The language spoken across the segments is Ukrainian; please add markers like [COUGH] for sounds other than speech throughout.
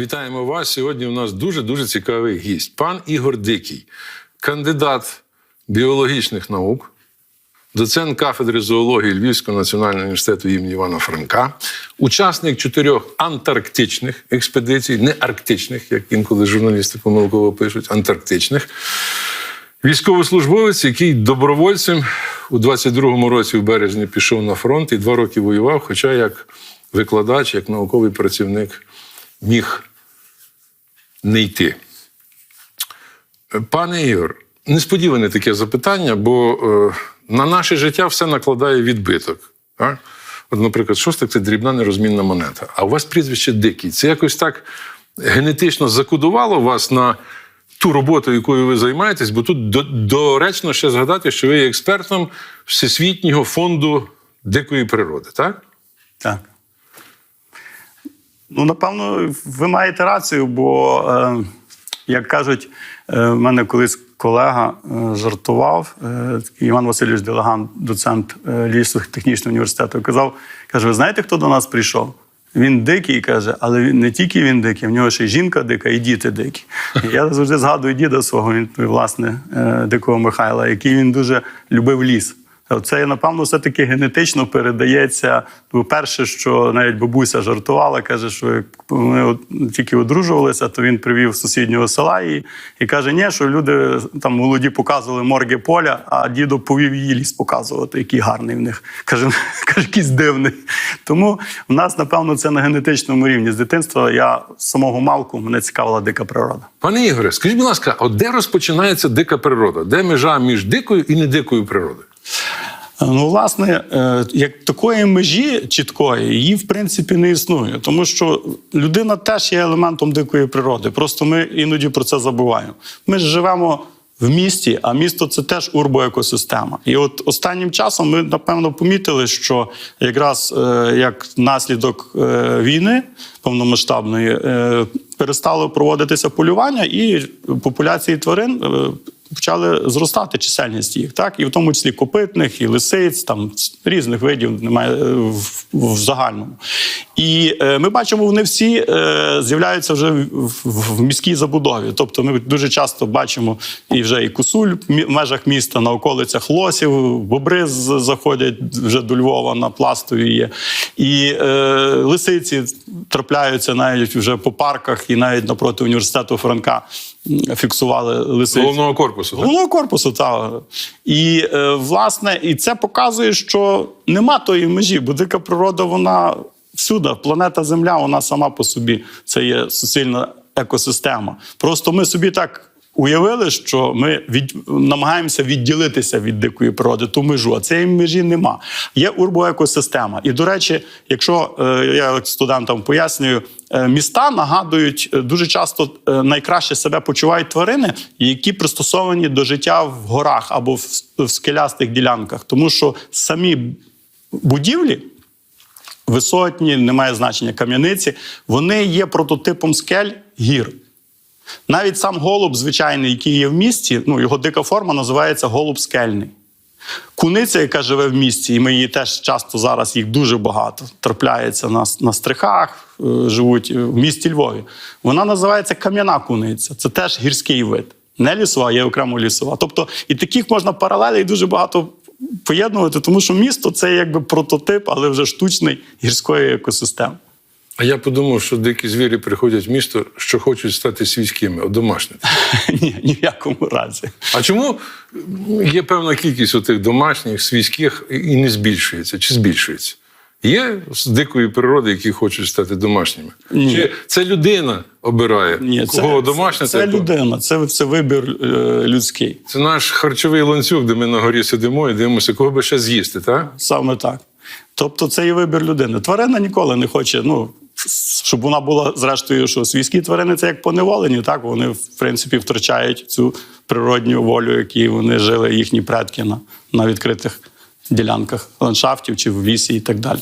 Вітаємо вас. Сьогодні у нас дуже-дуже цікавий гість. Пан Ігор Дикий, кандидат біологічних наук, доцент кафедри зоології Львівського національного університету імені Івана Франка, учасник чотирьох антарктичних експедицій, не арктичних, як інколи журналісти помилково пишуть, антарктичних. Військовослужбовець, який добровольцем у 22-му році в березні пішов на фронт і два роки воював, хоча як викладач, як науковий працівник міг не йти. Пане Ігор, несподіване таке запитання, бо е, на наше життя все накладає відбиток. Так? От, наприклад, шостик це дрібна нерозмінна монета. А у вас прізвище дикий. Це якось так генетично закодувало вас на ту роботу, якою ви займаєтесь, бо тут доречно ще згадати, що ви є експертом Всесвітнього фонду дикої природи, так? Так. Ну, напевно, ви маєте рацію, бо, е, як кажуть, е, в мене колись колега е, жартував, е, Іван Васильович Делаган, доцент е, Львівського технічного університету, казав: каже: ви знаєте, хто до нас прийшов? Він дикий каже, але він не тільки він дикий, в нього ще й жінка дика, і діти дикі. І я завжди згадую діда свого, він власне е, дикого Михайла, який він дуже любив ліс. Це, напевно, все-таки генетично передається. Бо перше, що навіть бабуся жартувала, каже, що вони от тільки одружувалися, то він привів сусіднього села і, і каже, ні, що люди там молоді показували морги поля, а дідо повів її ліс показувати, який гарний в них. Каже, [LAUGHS] каже, якийсь дивний. Тому в нас, напевно, це на генетичному рівні. З дитинства я самого малку мене цікавила дика природа. Пане Ігоре, скажіть, будь ласка, от де розпочинається дика природа? Де межа між дикою і недикою природою? Ну, власне, е, як такої межі чіткої, її в принципі не існує, тому що людина теж є елементом дикої природи. Просто ми іноді про це забуваємо. Ми ж живемо в місті, а місто це теж урбоекосистема. І от останнім часом ми напевно помітили, що якраз е, як наслідок е, війни повномасштабної е, перестало проводитися полювання, і популяції тварин. е, почали зростати чисельність їх, так і в тому числі копитних, і лисиць, там різних видів немає е, в, в загальному. І е, ми бачимо, вони всі е, з'являються вже в, в, в міській забудові. Тобто, ми дуже часто бачимо і вже і кусуль в межах міста, на околицях лосів, бобри заходять вже до Львова на пластові є. І е, лисиці трапляються навіть вже по парках, і навіть напроти університету Франка фіксували лисиць. Головного корпусу. так? Головного корпусу, так. І е, власне, і це показує, що нема тої межі, бо дика природа, вона всюди. Планета Земля, вона сама по собі це є суцільна екосистема. Просто ми собі так. Уявили, що ми від, намагаємося відділитися від дикої природи, ту межу, а цієї межі нема. Є урбоекосистема. І, до речі, якщо е, я студентам пояснюю, е, міста нагадують е, дуже часто найкраще себе почувають тварини, які пристосовані до життя в горах або в скелястих ділянках, тому що самі будівлі. Висотні, немає значення кам'яниці, вони є прототипом скель гір. Навіть сам голуб, звичайний, який є в місті, ну його дика форма називається голуб скельний. Куниця, яка живе в місті, і ми її теж часто зараз їх дуже багато трапляється на, на стрихах, е, живуть в місті Львові. Вона називається кам'яна куниця. Це теж гірський вид. Не лісова, є окремо лісова. Тобто, і таких можна паралелей дуже багато поєднувати, тому що місто це якби прототип, але вже штучний гірської екосистеми. А я подумав, що дикі звірі приходять в місто, що хочуть стати свійськими, домашніми. [LAUGHS] Ні, ні в якому разі. А чому є певна кількість отих домашніх, свійських і не збільшується, чи збільшується? Є з дикої природи, які хочуть стати домашніми? Ні. Чи це людина обирає, Ні, кого домашня? це, це кого- людина, це, це вибір е, людський. Це наш харчовий ланцюг, де ми на горі сидимо і дивимося, кого би ще з'їсти, так? Саме так. Тобто це є вибір людини. Тварина ніколи не хоче, ну, щоб вона була, зрештою, що свійські тварини це як поневолені, так? Вони, в принципі, втрачають цю природню волю, які вони жили, їхні предки на, на відкритих ділянках ландшафтів чи в лісі і так далі.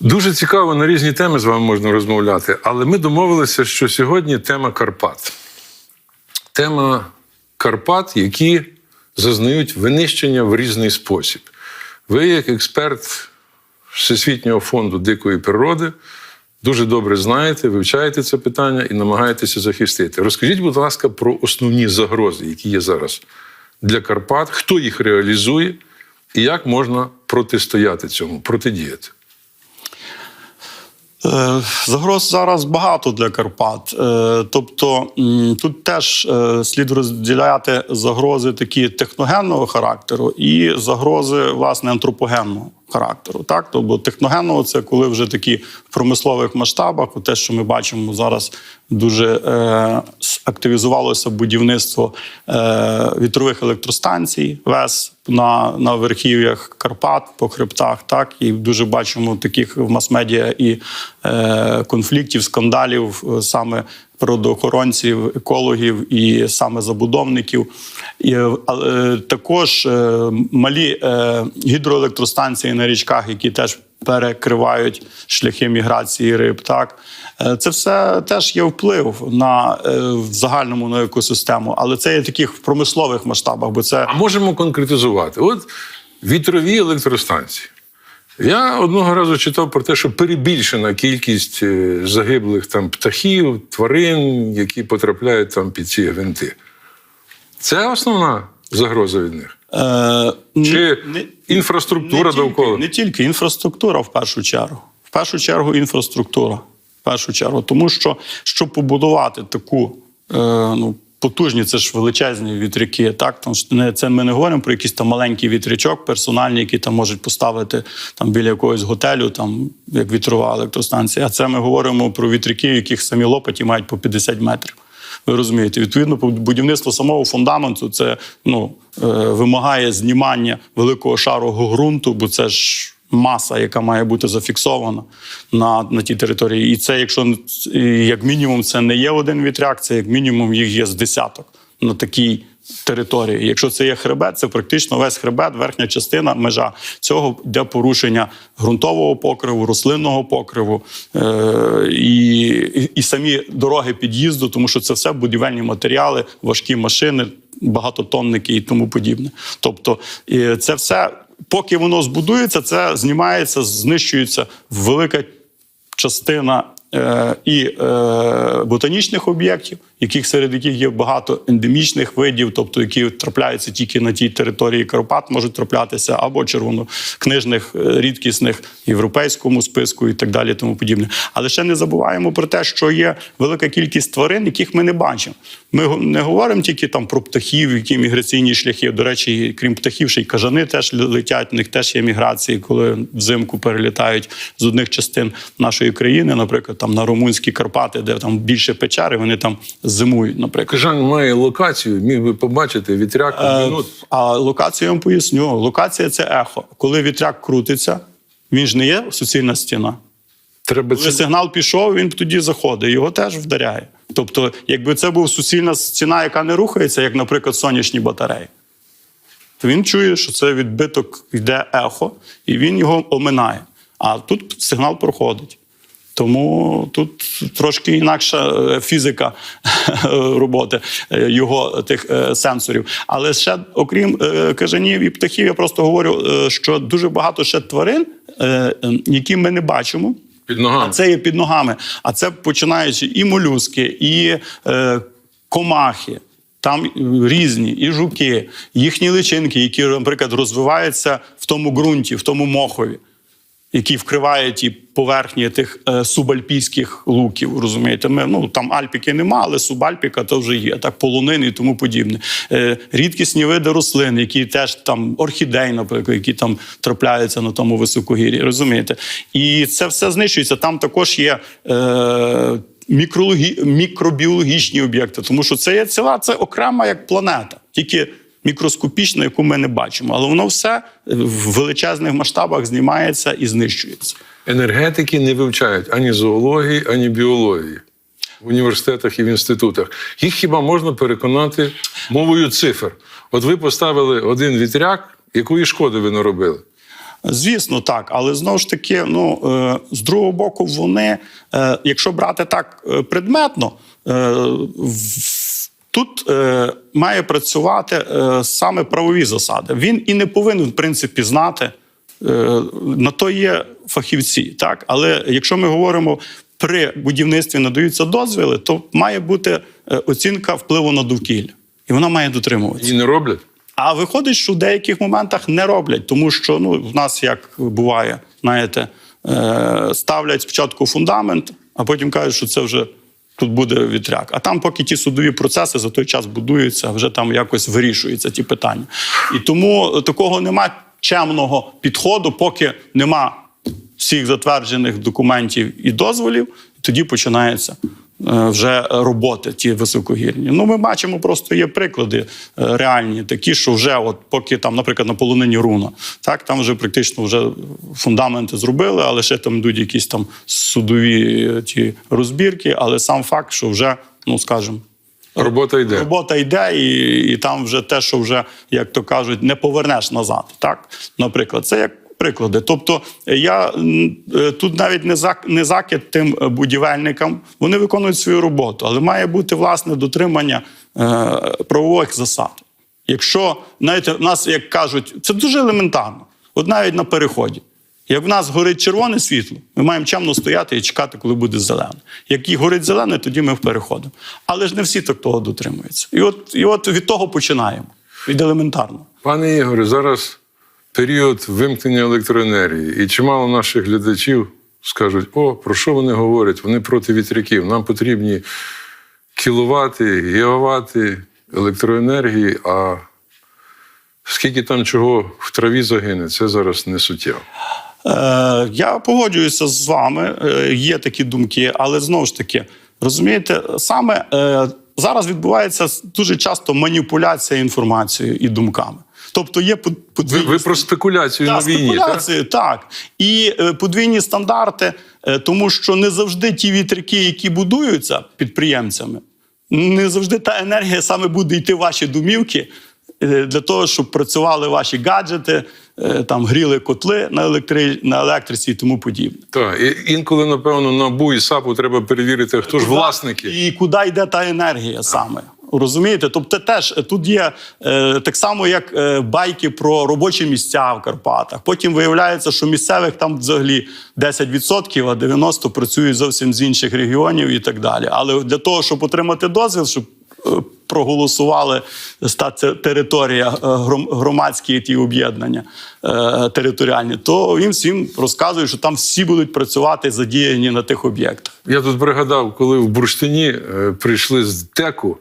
Дуже цікаво на різні теми з вами можна розмовляти, але ми домовилися, що сьогодні тема Карпат. Тема Карпат, які зазнають винищення в різний спосіб. Ви, як експерт Всесвітнього фонду дикої природи, дуже добре знаєте, вивчаєте це питання і намагаєтеся захистити. Розкажіть, будь ласка, про основні загрози, які є зараз для Карпат, хто їх реалізує і як можна протистояти цьому, протидіяти. Е, Загроз зараз багато для Карпат. Е, Тобто тут теж е, слід розділяти загрози такі техногенного характеру і загрози власне антропогенного характеру. Так, тобто техногенного це коли вже такі в промислових масштабах, те, що ми бачимо зараз, дуже е, активізувалося будівництво е, вітрових електростанцій ВЕС на, на верхів'ях Карпат по хребтах. Так і дуже бачимо таких в мас-медіа і е, конфліктів, скандалів е, саме природоохоронців, екологів і саме забудовників. І, е, також е, малі гідроелектростанції на річках, які теж перекривають шляхи міграції риб. Так Е, це все теж є вплив на е, в загальному на екосистему, але це є таких в промислових масштабах, бо це А можемо конкретизувати. От вітрові електростанції. Я одного разу читав про те, що перебільшена кількість е, загиблих там птахів, тварин, які потрапляють там під ці гвинти. Це основна загроза від них. Е, Чи не- інфраструктура не довкола? Тільки, не тільки інфраструктура в першу чергу. В першу чергу інфраструктура. В першу чергу. Тому що, щоб побудувати таку е, ну, потужні, це ж величезні вітряки. Так? Тому що не, це ми не говоримо про якийсь там маленький вітрячок, персональний, який там можуть поставити там, біля якогось готелю, там, як вітрова електростанція. А це ми говоримо про вітряки, яких самі лопаті мають по 50 метрів. Ви розумієте, відповідно, будівництво самого фундаменту це ну, е, вимагає знімання великого шару ґрунту, бо це ж маса, яка має бути зафіксована на, на тій території. І це, якщо як мінімум, це не є один вітряк, це як мінімум їх є з десяток на такій території. Якщо це є хребет, це практично весь хребет, верхня частина, межа цього йде порушення ґрунтового покриву, рослинного покриву е- і, і, самі дороги під'їзду, тому що це все будівельні матеріали, важкі машини, багатотонники і тому подібне. Тобто, і це все, поки воно збудується, це знімається, знищується велика частина е, і е, ботанічних об'єктів, яких серед яких є багато ендемічних видів, тобто які трапляються тільки на тій території Карпат, можуть траплятися або червонокнижних, е, рідкісних європейському списку і так далі, тому подібне. Але ще не забуваємо про те, що є велика кількість тварин, яких ми не бачимо. Ми не говоримо тільки там про птахів, які міграційні шляхи. До речі, крім птахів, ще й кажани теж летять. У них теж є міграції, коли взимку перелітають з одних частин нашої країни, наприклад, там на румунські Карпати, де там більше печери, вони там зимують, наприклад. Кажан має локацію, міг би побачити вітряк Е. А локацію я вам поясню. Локація це ехо. Коли вітряк крутиться, він ж не є суцільна стіна. Треба Коли це сигнал пішов, він тоді заходить, його теж вдаряє. Тобто, якби це був суцільна стіна, яка не рухається, як, наприклад, сонячні батареї, то він чує, що це відбиток йде ехо, і він його оминає. А тут сигнал проходить. Тому тут трошки інакша е, фізика [LAUGHS] роботи е, його тих е, сенсорів. Але ще, окрім кажанів і птахів, я просто говорю, що дуже багато ще тварин, е, е, які ми не бачимо. Під ногами. А це є під ногами. А це починаючи і молюски, і е, комахи. Там різні, і жуки, їхні личинки, які, наприклад, розвиваються в тому ґрунті, в тому мохові, який вкриває ті поверхні тих е, субальпійських луків. Розумієте, ми ну там Альпіки нема, але субальпіка то вже є. Так, полонини і тому подібне. Е, рідкісні види рослин, які теж там орхідей, наприклад, які там трапляються на тому високогір'ї. Розумієте? І це все знищується. Там також є. Е, Мікрологі... мікробіологічні об'єкти, тому що це є ціла, це окрема як планета, тільки мікроскопічна, яку ми не бачимо. Але воно все в величезних масштабах знімається і знищується. Енергетики не вивчають ані зоології, ані біології в університетах і в інститутах. Їх хіба можна переконати мовою цифр? От ви поставили один вітряк, якої шкоди ви наробили? Звісно, так, але знову ж таки, ну е, з другого боку, вони, е, якщо брати так е, предметно, в- тут е, має працювати е, саме правові засади. Він і не повинен, в принципі, знати. Е, На то є фахівці, так але якщо ми говоримо при будівництві надаються дозвіли, то має бути е, оцінка впливу на довкілля. І вона має дотримуватися. І не роблять. А виходить, що в деяких моментах не роблять, тому що ну, в нас як буває, знаєте, е, ставлять спочатку фундамент, а потім кажуть, що це вже тут буде вітряк. А там, поки ті судові процеси за той час будуються, вже там якось вирішуються ті питання. І тому такого нема чемного підходу, поки нема всіх затверджених документів і дозволів, тоді починається е, вже роботи ті високогірні. Ну, ми бачимо, просто є приклади е, реальні, такі, що вже, от поки там, наприклад, на полонині руна, так там вже практично вже фундаменти зробили, але ще там йдуть якісь там судові е, ті розбірки. Але сам факт, що вже, ну скажімо, Робота йде. Робота йде, і, і там вже те, що вже, як то кажуть, не повернеш назад. Так, наприклад, це як приклади. Тобто, я е, тут навіть не зак, не закид тим е, будівельникам, вони виконують свою роботу, але має бути власне дотримання е, правових засад. Якщо знаєте, в нас як кажуть, це дуже елементарно. От навіть на переході. Як в нас горить червоне світло, ми маємо чемно стояти і чекати, коли буде зелене. Як і горить зелене, тоді ми переходимо. Але ж не всі так того дотримуються. І от, і от від того починаємо. Від елементарного. Пане Ігоре, зараз період вимкнення електроенергії, і чимало наших глядачів скажуть: о, про що вони говорять? Вони проти вітряків. Нам потрібні кіловати, гігавати електроенергії, а скільки там чого в траві загине, це зараз не суттєво. Е, я погоджуюся з вами, е, є такі думки, але знову ж таки, розумієте, саме е, зараз відбувається дуже часто маніпуляція інформацією і думками. Тобто є под- Ви, ви про спекуляцію Так, на війні, так? спекуляції, так. І е, подвійні стандарти, е, тому що не завжди ті вітряки, які будуються підприємцями, не завжди та енергія саме буде йти в ваші домівки е, для того, щоб працювали ваші гаджети, там гріли котли на, електри... на електриці і тому подібне. Так, і інколи, напевно, НАБУ і САПу треба перевірити, хто ж власники. І куди йде та енергія саме. Розумієте? Тобто, теж е, тут є е, так само, як е, байки про робочі місця в Карпатах. Потім виявляється, що місцевих там взагалі 10%, а 90% працюють зовсім з інших регіонів і так далі. Але для того, щоб отримати дозвіл, щоб е, проголосували та це територія, е, гром- громадські ті об'єднання е, територіальні, то їм всім розказують, що там всі будуть працювати задіяні на тих об'єктах. Я тут пригадав, коли в бурштині е, прийшли з ДЕКу,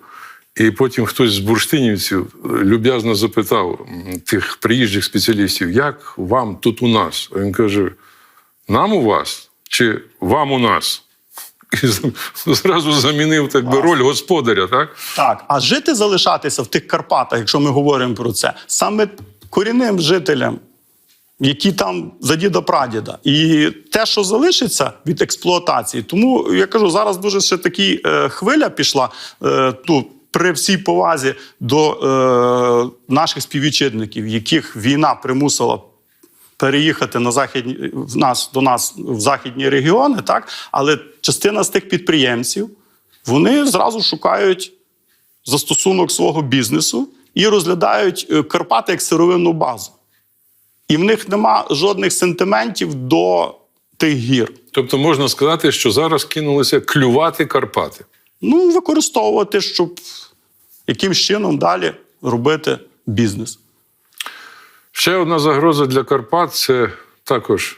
і потім хтось з бурштинівців е, люб'язно запитав тих приїжджих спеціалістів, як вам тут у нас? А він каже: нам у вас чи вам у нас? І зразу замінив так би роль господаря, так? Так, а жити залишатися в тих Карпатах, якщо ми говоримо про це, саме корінним жителям, які там за діда прадіда, і те, що залишиться від експлуатації. Тому я кажу, зараз дуже ще такі е, хвиля пішла е, тут. При всій повазі до е, наших співвітчизників, яких війна примусила переїхати на західні в нас до нас в західні регіони, так але частина з тих підприємців вони зразу шукають застосунок свого бізнесу і розглядають е, Карпати як сировинну базу. І в них нема жодних сентиментів до тих гір. Тобто можна сказати, що зараз кинулися клювати Карпати. Ну, використовувати, щоб якимсь чином далі робити бізнес. Ще одна загроза для Карпат це також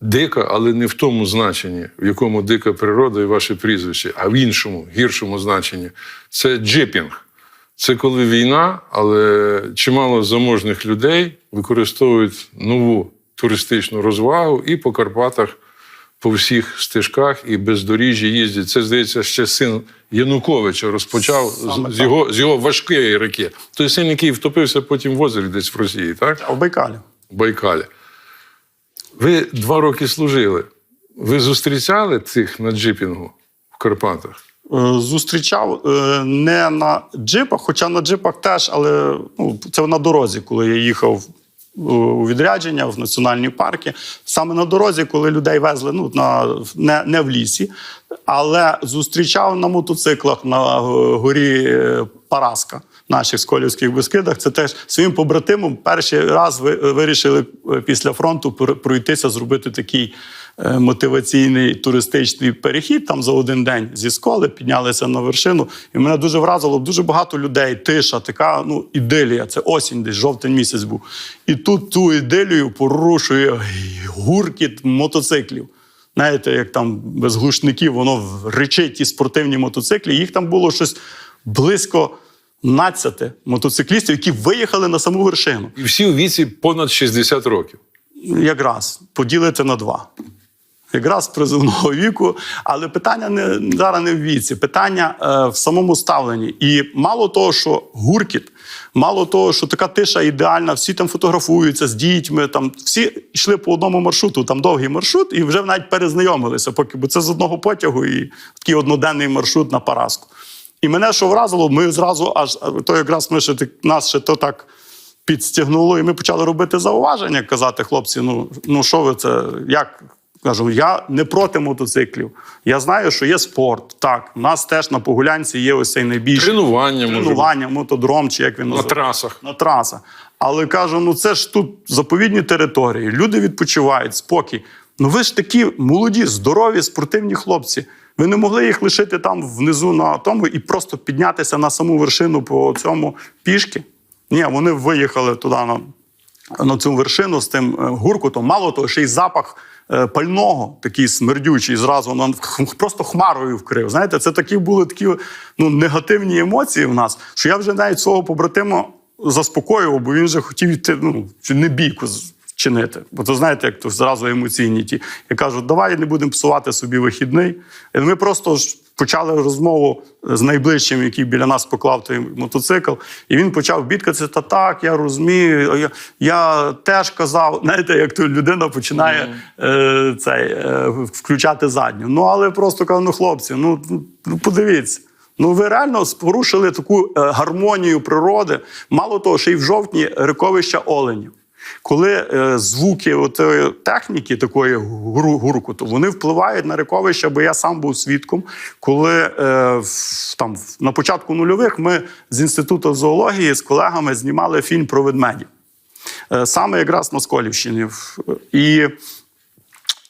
дика, але не в тому значенні, в якому дика природа і ваше прізвище, а в іншому, гіршому значенні. Це джипінг. Це коли війна, але чимало заможних людей використовують нову туристичну розвагу і по Карпатах, по всіх стежках і бездоріжжі їздять. Це, здається, ще син Януковича розпочав Саме з, так. його, з його важкої реки. Той син, який втопився потім в озері десь в Росії, так? А в Байкалі. в Байкалі. Ви два роки служили. Ви зустрічали цих на джипінгу в Карпатах? Е, Зустрічав е, не на джипах, хоча на джипах теж, але ну, це на дорозі, коли я їхав у відрядження в національні парки. Саме на дорозі, коли людей везли ну, на, не, не в лісі, але зустрічав на мотоциклах на горі е, Параска. Наших сколівських безкидах це теж своїм побратимом перший раз ви- вирішили е, після фронту пр- пройтися, зробити такий мотиваційний туристичний перехід там за один день зі школи, піднялися на вершину. І мене дуже вразило дуже багато людей, тиша, така ну, ідилія. Це осінь, десь жовтень місяць був. І тут ту ідилію порушує гуркіт мотоциклів. Знаєте, як там без глушників воно речить ті спортивні мотоциклі. Їх там було щось близько 12 мотоциклістів, які виїхали на саму вершину. І всі у віці понад 60 років. Якраз поділити на два. Якраз призовного віку, але питання не зараз не в віці, питання е, в самому ставленні. І мало того, що гуркіт, мало того, що така тиша ідеальна, всі там фотографуються з дітьми, там всі йшли по одному маршруту, там довгий маршрут, і вже навіть перезнайомилися, поки бо це з одного потягу і такий одноденний маршрут на Параску. І мене що вразило, ми зразу аж то якраз ми ще нас ще то так підстягнуло, і ми почали робити зауваження, казати, хлопці, ну, ну що ви це, як? Кажу, я не проти мотоциклів. Я знаю, що є спорт. Так, у нас теж на Погулянці є ось цей найбільший Тренування, може тренування, мотодром, чи як він На трасах. На трасах. Але кажу, ну це ж тут заповідні території, люди відпочивають, спокій. Ну ви ж такі молоді, здорові, спортивні хлопці. Ви не могли їх лишити там внизу на тому і просто піднятися на саму вершину по цьому пішки. Ні, вони виїхали туди на, на цю вершину з тим е, гуркутом. Мало того, ще й запах пального, такий смердючий, зразу воно просто хмарою вкрив. Знаєте, це такі були такі ну, негативні емоції в нас, що я вже навіть свого побратима заспокоював, бо він вже хотів йти, ну, не бійку чинити. Бо то знаєте, як то зразу емоційні ті. Я кажу, давай не будемо псувати собі вихідний. І ми просто ж почали розмову з найближчим, який біля нас поклав той мотоцикл. І він почав бідкатися, та так, я розумію, я, я теж казав, [LAUGHS] знаєте, як то людина починає е, цей, е, включати задню. Ну, але просто кажу, ну, хлопці, ну, ну подивіться. Ну, ви реально порушили таку е, гармонію природи. Мало того, що й в жовтні рековища оленів. Коли е, звуки отої техніки, такої гуру, гуркуту, вони впливають на рековище, бо я сам був свідком, коли е, там, на початку нульових ми з інституту зоології з колегами знімали фільм про ведмедів. Е, саме якраз на Сколівщині. І,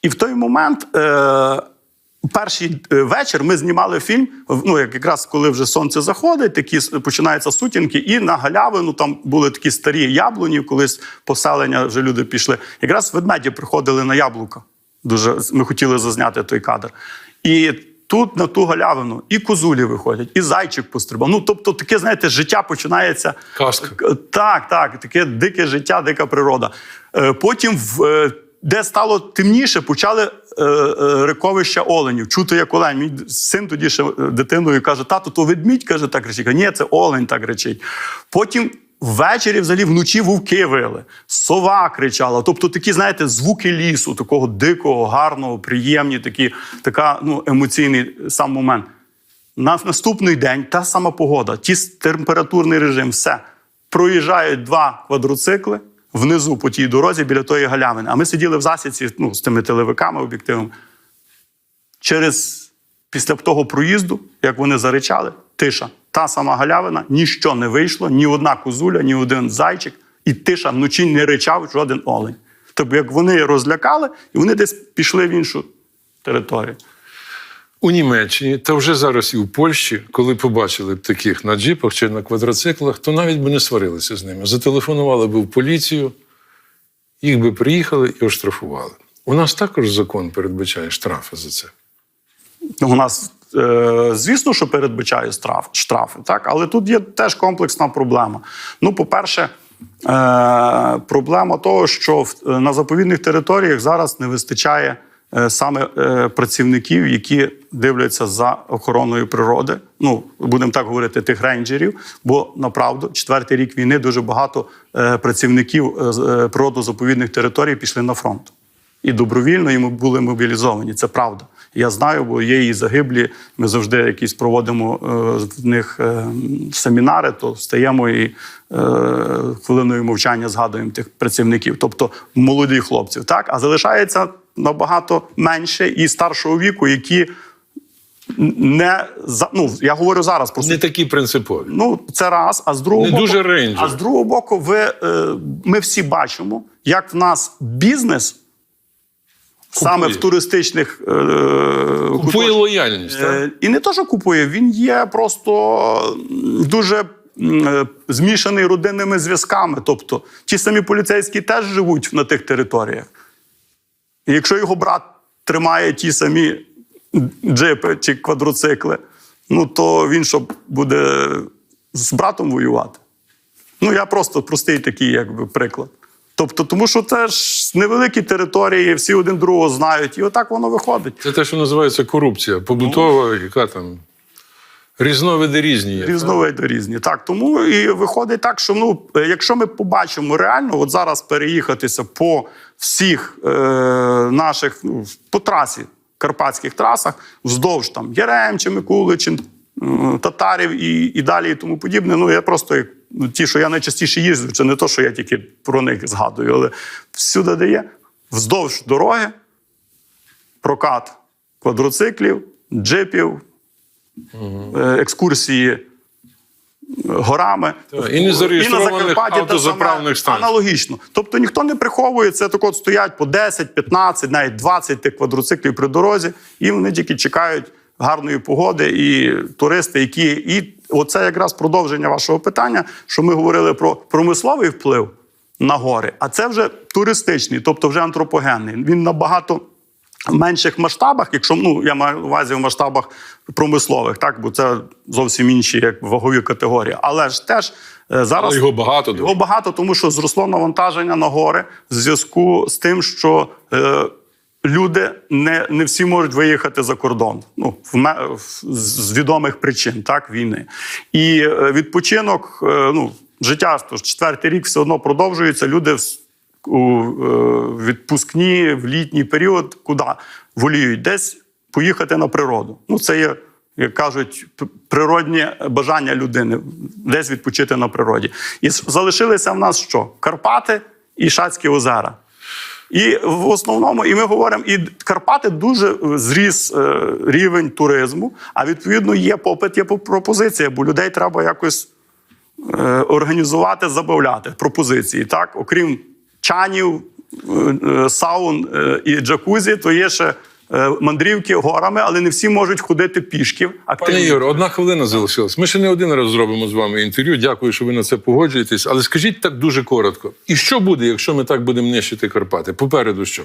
і в той момент. Е, Перший е, вечір ми знімали фільм. Ну, як якраз коли вже сонце заходить, такі починаються сутінки, і на галявину там були такі старі яблуні, колись поселення вже люди пішли. Якраз ведмеді приходили на яблука. Дуже ми хотіли зазняти той кадр. І тут на ту галявину і козулі виходять, і зайчик пострибав. Ну тобто, таке, знаєте, життя починається. Казка. Так, так, таке дике життя, дика природа. Е, Потім, в, е, де стало темніше, почали е, е, рековища оленів. Чути, як олень. Мій син тоді ще е, дитиною каже: тато, то ведмідь каже, так кричить. Ні, це олень так кричить. Потім. Ввечері, взагалі, вночі вовки вили, сова кричала. Тобто такі, знаєте, звуки лісу, такого дикого, гарного, приємні, такі, така ну, емоційний сам момент. На наступний день та сама погода, ті температурний режим, все. Проїжджають два квадроцикли внизу по тій дорозі біля тої галявини. А ми сиділи в засідці ну, з тими телевиками об'єктивами. Через після того проїзду, як вони заричали, тиша. Та сама галявина, ніщо не вийшло, ні одна козуля, ні один зайчик, і тиша вночі не ричав жоден олень. Тобто, як вони розлякали, і вони десь пішли в іншу територію. У Німеччині та вже зараз і у Польщі, коли побачили б таких на джипах чи на квадроциклах, то навіть би не сварилися з ними. Зателефонували б в поліцію, їх би приїхали і оштрафували. У нас також закон передбачає штрафи за це. Ну, у нас, е, звісно, що передбачає штраф, штрафи, так? але тут є теж комплексна проблема. Ну, по-перше, е, проблема того, що е, на заповідних територіях зараз не вистачає саме е, працівників, які дивляться за охороною природи. Ну, будемо так говорити, тих рейнджерів. Бо направду, четвертий рік війни дуже багато е, працівників е, е, природозаповідних територій пішли на фронт і добровільно йому були мобілізовані. Це правда. Я знаю, бо є і загиблі. Ми завжди якісь проводимо е, в них е, семінари, то стаємо і е, хвилиною мовчання згадуємо тих працівників, тобто молоді хлопців. Так, а залишається набагато менше і старшого віку, які не ну я говорю зараз про Не такі принципові. Ну, це раз. А з другого Не боку, дуже рейнджер. а з другого боку, ви, ми всі бачимо, як в нас бізнес саме в туристичних е, Купує куточках. лояльність. так? Е, І не то, що купує, він є просто дуже е, змішаний родинними зв'язками. Тобто ті самі поліцейські теж живуть на тих територіях. І якщо його брат тримає ті самі джипи чи квадроцикли, ну то він що буде з братом воювати. Ну, я просто простий такий, якби, приклад. Тобто, тому що це ж невеликі території, всі один другого знають, і отак воно виходить. Це те, що називається корупція, побутова, яка там різновиди різні. є. Різновиди різні. Так, тому і виходить так, що ну, якщо ми побачимо реально, от зараз переїхатися по всіх е, наших ну, по трасі, карпатських трасах, вздовж там Яремче, Микуличин, татарів і, і далі, і тому подібне. Ну я просто як, ну, ті, що я найчастіше їжджу, це не то, що я тільки про них згадую, але всюди де є, вздовж дороги, прокат квадроциклів, джипів, е, екскурсії горами. Так, і на Закарпатті автозаправних станцій. Аналогічно. Тобто ніхто не приховує, це так от стоять по 10, 15, навіть 20 тих квадроциклів при дорозі, і вони тільки чекають гарної погоди і туристи, які. І оце якраз продовження вашого питання, що ми говорили про промисловий вплив на гори, а це вже туристичний, тобто вже антропогенний. Він набагато в менших масштабах, якщо ну я маю на увазі в масштабах промислових, так бо це зовсім інші як вагові категорії. Але ж теж е, зараз Але його багато. його багато, тому що зросло навантаження на гори в зв'язку з тим, що е, люди не, не всі можуть виїхати за кордон. Ну в, з відомих причин, так війни. І е, відпочинок, е, ну життя тож четвертий рік все одно продовжується. Люди у е, відпускні в літній період куди воліють десь поїхати на природу. Ну це є. Як кажуть, п- природнє бажання людини десь відпочити на природі. І залишилися в нас що? Карпати і Шацькі озера. І в основному, і ми говоримо, і Карпати дуже е, зріс е, рівень туризму, а відповідно є попит, є пропозиція, бо людей треба якось е, організувати, забавляти пропозиції. Так, окрім чанів, саун і джакузі, то є ще мандрівки горами, але не всі можуть ходити пішки. Пане активно. Ігор, одна хвилина залишилась. Ми ще не один раз зробимо з вами інтерв'ю. Дякую, що ви на це погоджуєтесь. Але скажіть так дуже коротко. І що буде, якщо ми так будемо нищити Карпати? Попереду що?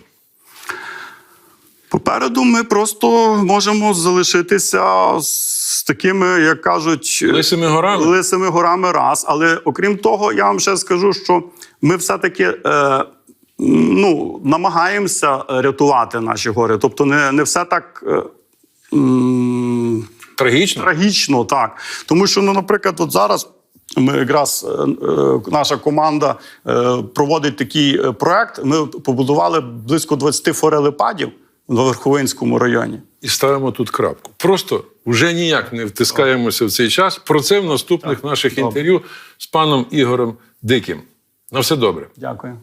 Попереду ми просто можемо залишитися з такими, як кажуть, Лисими горами? лисими горами раз. Але окрім того, я вам ще скажу, що ми все-таки е, ну, намагаємося рятувати наші гори. Тобто, не, не все так. Е, Трагічно? Трагічно, так. Тому що, ну, наприклад, от зараз ми якраз е, е, наша команда е, проводить такий е, проект. Ми побудували близько 20 форелепадів в Верховинському районі. І ставимо тут крапку. Просто вже ніяк не втискаємося в цей час. Про це в наступних наших інтерв'ю з паном Ігорем Диким. На все добре. Дякую.